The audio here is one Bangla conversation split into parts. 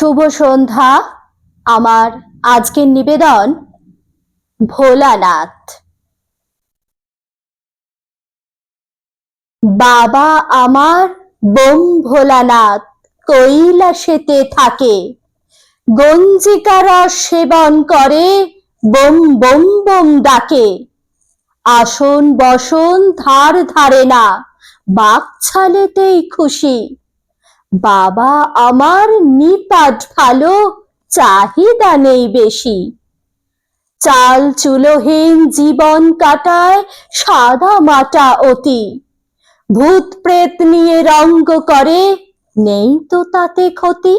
শুভ সন্ধ্যা, আমার আজকের নিবেদন ভোলানাথ। বাবা আমার বোম ভোলানাথ কৈলাসেতে থাকে। গঞ্জিকারা সেবন করে, বোম বোম বোম ডাকে। আসন বসন ধার ধারে না বাক ছালেতেই খুশি। বাবা আমার নিপাট ভালো চাহিদা নেই বেশি। চাল চুলোহীন জীবন কাটায় সাদা মাটা অতি। ভূত প্রেত নিয়ে রঙ্গ করে, নেই তো তাতে ক্ষতি।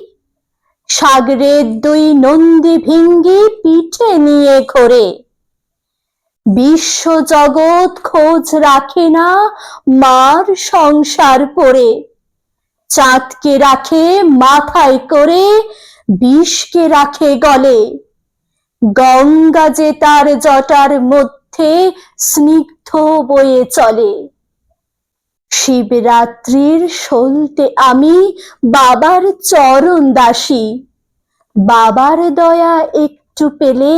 সাগরের দুই নন্দী ভিঙ্গি পিঠে নিয়ে ঘোরে। বিশ্ব জগৎ খোঁজ রাখে না মার সংসার পড়ে। চাঁদকে রাখে মাথায় করে, বিষকে রাখে গলে। গঙ্গা যে তার জটার মধ্যে স্নিগ্ধ বয়ে চলে। শিবরাত্রির সলতে আমি বাবার চরণ দাসী। বাবার দয়া একটু পেলে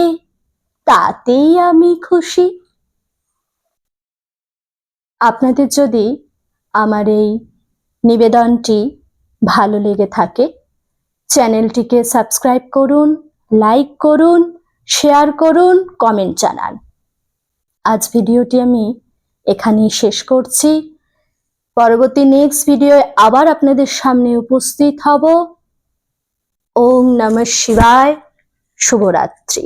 তাতেই আমি খুশি। আপনাদের যদি আমার এই নিবেদনটি ভালো লেগে থাকে, চ্যানেলটিকে সাবস্ক্রাইব করুন, লাইক করুন, শেয়ার করুন, কমেন্ট জানান। আজ ভিডিওটি আমি এখানেই শেষ করছি। পরবর্তী নেক্সট ভিডিও আবার আপনাদের সামনে উপস্থিত হব। ওম নমঃ শিবায়। শুভরাত্রি।